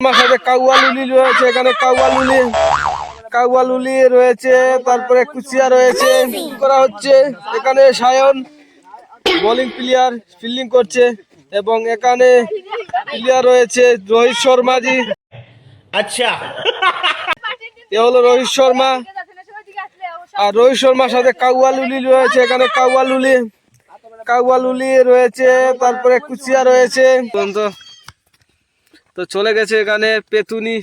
সাথে কাউয়ালুলি রয়েছে এখানে কাউয়ালুলি কাউয়ালুলি রয়েছে তারপরে কুচিয়া রয়েছে। করা হচ্ছে? এখানে সায়ন বোলিং প্লেয়ার ফিল্ডিং করছে এবং এখানে প্লেয়ার রয়েছে রোহিত শর্মা জি। আচ্ছা। এ হলো রোহিত শর্মা। আর রোহিত শর্মার সাথে কাউয়ালুলি রয়েছে এখানে কাউয়ালুলি কাউয়ালুলি রয়েছে তারপরে কুচিয়া রয়েছে। তো চলে গেছে এখানে পেতুনি।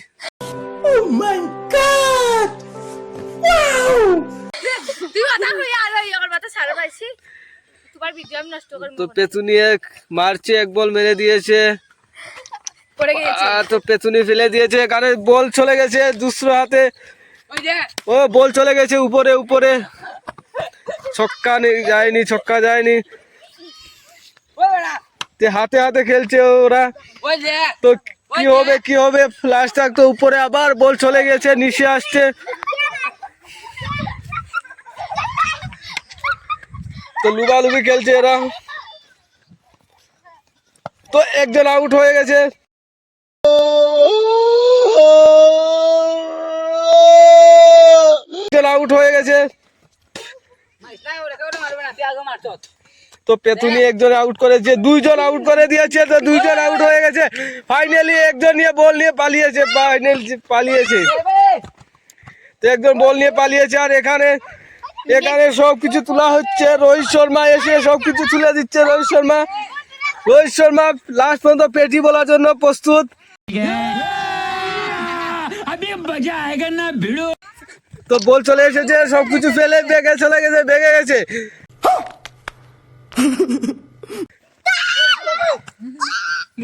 তুই কথা কই আর ওই ওর মাথা ছাড়া পাইছি। তোমার ভিডিও আমি নষ্ট করব তো পেতুনি এক মারছে এক বল মেরে দিয়েছে। আর তো পেতুনি ফেলে দিয়েছে এখানে বল চলে গেছে দুসরো হাতে। ও বল চলে গেছে উপরে উপরে। ছক্কা নেই যায়নি ছক্কা যায়নি। তে হাতে হাতে খেলছে ওরা। তো কি হবে কি হবে? ফ্লাশ টাক তো উপরে আবার, বল চলে গেছে, নিচে আসছে। তো লুবালুবি খেলছে এরা। তো একজন আউট হয়ে গেছে। আউট হয়ে গেছে। তো পেতুনি একজন আউট করেছে দুইজন আউট করে দিয়েছে তো দুইজন আউট হয়ে গেছে। ফাইনালি একজন নিয়ে বল নিয়ে পালিয়েছে ফাইনাল পালিয়েছে। তো একজন বল নিয়ে পালিয়েছে আর এখানে এখানে সব কিছু তোলা হচ্ছে। রোহিত শর্মা এসে সব কিছু তুলে দিচ্ছে রোহিত শর্মা। রোহিত শর্মা লাস্ট পর্যন্ত পেটি বলার জন্য প্রস্তুত। তো বল চলে এসেছে সব কিছু ফেলে বেগে চলে গেছে বেগে গেছে।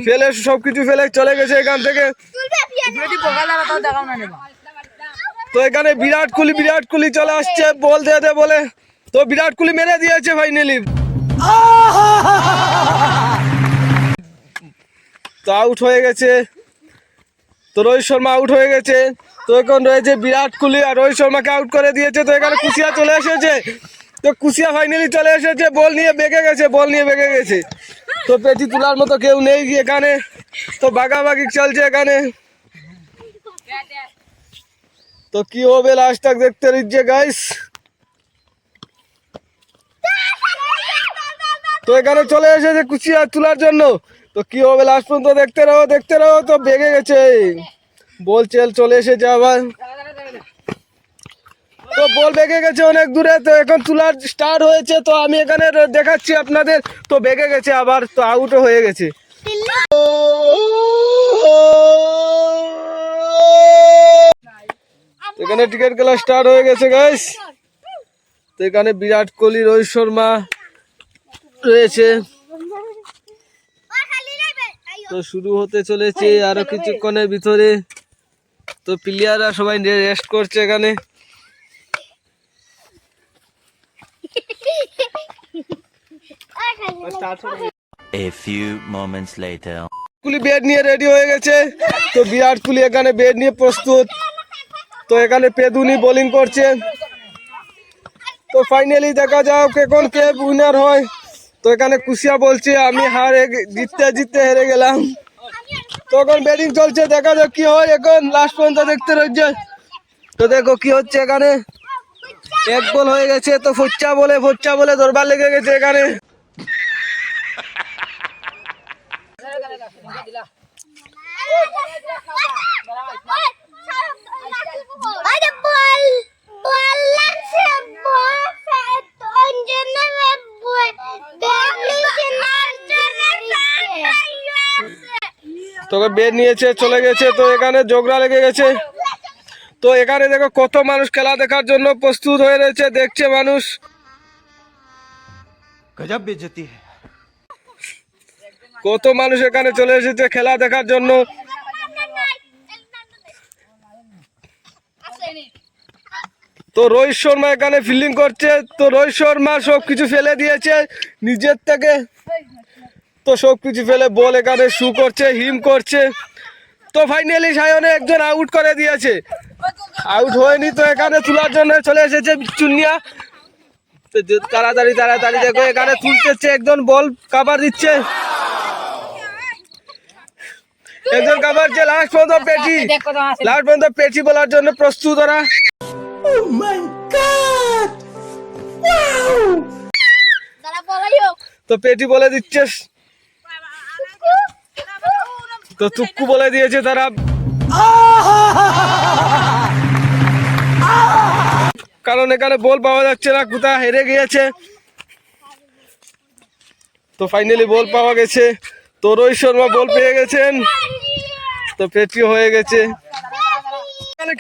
ফেলে সব কিছু ফেলে চলে গেছে এখান থেকে। তো এখানে বিরাট কোহলি বিরাট কোহলি চলে আসছে বল দিয়ে দে বলে। তো বিরাট কোহলি মেরে দিয়েছে ভাই ফাইনালি তো আউট হয়ে গেছে। তো রোহিত শর্মা আউট হয়ে গেছে। তো এখন রয়েছে বিরাট কোহলি আর রোহিত শর্মাকে আউট করে দিয়েছে। তো এখানে কুশিয়া চলে এসেছে। তো কুশিয়া ফাইনালি চলে এসেছে, বল নিয়ে বেগে গেছে, বল নিয়ে বেগে গেছে। তো পেটি তোলার মতো কেউ নেই এখানে? তো বাগাবাগি চলছে এখানে। তো কি হবে লাস্ট তক দেখতে রইছে গাইস তো এখানে চলে এসেছে কুচিয়া তোলার জন্য। তো কি হবে লাস্ট পর্যন্ত দেখতে রহো দেখতে রহো তো বেগে গেছে। বল, চেল চলে এসেছে আবার। তো বল বেগে গেছে অনেক দূরে, তো এখন তোলার স্টার্ট হয়েছে, তো আমি এখানে দেখাচ্ছি আপনাদের, তো বেগে গেছে আবার, তো আউটও হয়ে গেছে। এখানে টিকিট খেলা স্টার্ট হয়ে গেছে গাইস তো এখানে বিরাট কোহলি, রোহিত শর্মা রয়েছে। তো শুরু হতে চলেছে আরও কিছুক্ষণের ভিতরে। তো প্লেয়াররা সবাই রেস্ট করছে এখানে। A few moments later. Kohli bat নিয়ে রেডি হয়ে গেছে। তো বিরাট কোহলি এখানে বেড নিয়ে প্রস্তুত। তো এখানে পেদুনি বোলিং করছে। তো ফাইনালি দেখা যাক এখন কে উইনার হয়। তো এখানে কুশিয়া বলছে আমি হারে জিততে জিততে হেরে গেলাম। তো এখন ব্যাটিং চলছে দেখা যাক কি হয় এখন। লাস্ট পর্যন্ত দেখতে রয়েছে। তো দেখো কি হচ্ছে এখানে। এক বল হয়ে গেছে তো ফচ্চা বলে ফচ্চা বলে দরবার লেগে গেছে এখানে আরে বল বল লাগছে বল অঞ্জন বল দেখলিছে তোকে বের নিয়েছে, চলে গেছে, তো এখানে জোগড়া লেগে গেছে। তো এখানে দেখো কত মানুষ খেলা দেখার জন্য প্রস্তুত হয়ে রয়েছে, দেখছে মানুষ। গজব বেজতি হ্যাঁ কত মানুষ এখানে চলে এসেছে খেলা দেখার জন্য? তো রোহিত শর্মা এখানে ফিল্ডিং করছে, তো রোহিত শর্মা সব কিছু ফেলে দিয়েছে নিজের থেকে। তো সব কিছু ফেলে বল এখানে শু করছে, হিম করছে। তো ফাইনালি সায়নে একজন আউট করে দিয়েছে। আউট হয়নি তো এখানে, তোলার জন্য চলে এসেছে চুনিয়া। তাড়াতাড়ি তাড়াতাড়ি দেখো, এখানে তুলতেছে একজন, বল কাবার দিচ্ছে। একজন কামাচ্ছে লাস্ট পর্যন্ত পেটি। লাস্ট পর্যন্ত পেটি বলার জন্য প্রস্তুত ওরা। তো পেটি বলে দিচ্ছে। তো তুক্কু বলে দিয়েছে তারা। কারণ এখানে বল পাওয়া যাচ্ছে না কোথায় হেরে গিয়েছে। তো ফাইনালি বল পাওয়া গেছে। তো রোহিত শর্মা বল পেয়ে গেছেন। তো পেটি হয়ে গেছে।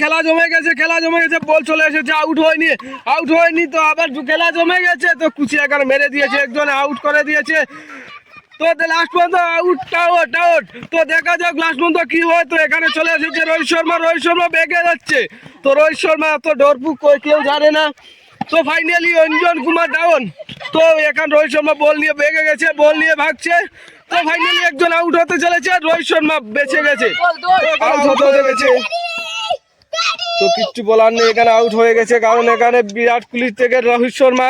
খেলা জমে গেছে, খেলা জমে গেছে, বল চলে এসেছে আউট হয়নি আউট হয়নি, তো আবার খেলা জমে গেছে, তো কুচি এখানে মেরে দিয়েছে, একজন আউট করে দিয়েছে। তো লাস্ট পর্যন্ত আউট আউট আউট তো দেখা যাক লাস্ট পর্যন্ত কি হয়, তো এখানে চলে এসেছে রোহিত শর্মা রোহিত শর্মা বেগে যাচ্ছে। তো রোহিত শর্মা এত ডরপুক কই কেউ জানে না। তো ফাইনালি অঞ্জন কুমার ডাউন তো এখন রোহিত শর্মা বল নিয়ে বেগে গেছে বল নিয়ে ভাগছে। তো ফাইনালি একজন আউট হতে চলেছে রোহিত শর্মা বেঁচে গেছে। আউট হতে গেছে। তো কিচ্ছু বলার নেই এখানে আউট হয়ে গেছে। কারণ এখানে বিরাট কোহলির থেকে রোহিত শর্মা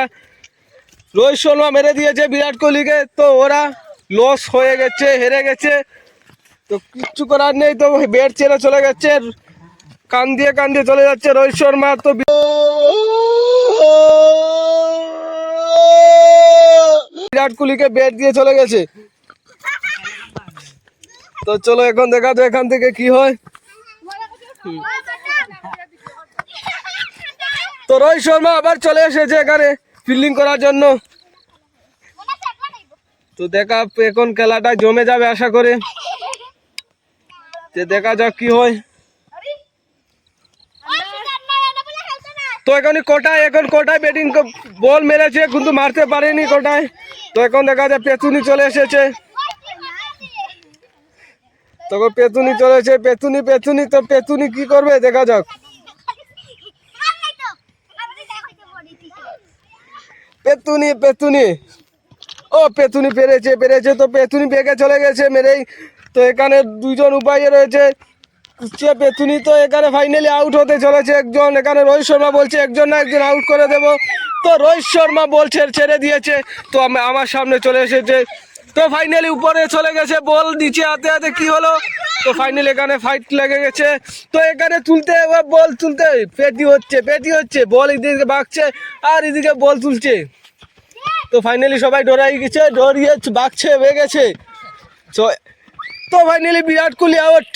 রোহিত শর্মা মেরে দিয়েছে বিরাট কোহলিকে। তো ওরা লস হয়ে গেছে হেরে গেছে। তো কিচ্ছু করার নেই তো ব্যাট ছেড়ে চলে গেছে। কান দিয়ে কান দিয়ে চলে যাচ্ছে রোহিত শর্মা। তো বিরাট কোহলিকে ব্যাট দিয়ে চলে গেছে। তো চলো এখন দেখা তো এখান থেকে কি হয়। তো রোহিত শর্মা আবার চলে এসেছে এখানে ফিল্ডিং করার জন্য। তো দেখা এখন খেলাটা জমে যাবে আশা করে। যে দেখা যাক কি হয়। তো এখন কোটায় এখন কোটায় ব্যাটিং বল মেরেছে, কিন্তু মারতে পারেনি কোটায়। তো এখন দেখা যায় পেতুনি চলে এসেছে। তখন পেতুনি চলেছে, পেতুনি পেতুনি, তো পেতুনি কি করবে? দেখা যাক। পেতুনি পেতুনি। ও, পেতুনি পেরেছে পেরেছে তো পেতুনি বেগে চলে গেছে মেরেই। তো এখানে দুজন উপায়ে রয়েছে। সে পেতুনি তো এখানে ফাইনালি আউট হতে চলেছে একজন। এখানে রোহিত শর্মা বলছে, একজন না একজন আউট করে দেব। তো রোহিত শর্মা বলছে ছেড়ে দিয়েছে। তো আমি- আমার সামনে চলে এসেছে। তো ফাইনালি উপরে চলে গেছে বল নিচে হাতে হাতে কি হলো? তো ফাইনালি এখানে ফাইট লেগে গেছে। তো এখানে তুলতে বল তুলতে, পেটি হচ্ছে পেটি হচ্ছে বল এদিকে বাগছে আর এদিকে বল তুলছে। তো ফাইনালি সবাই ডরাই গেছে, ডরিয়ে বাগছে হয়ে গেছে। তো তো ফাইনালি বিরাট কোহলি আউট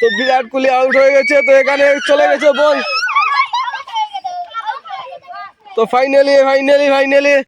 তো বিরাট কোহলি আউট হয়ে গেছে, তো এখানে চলে গেছে বল তো ফাইনালি ফাইনালি ফাইনালি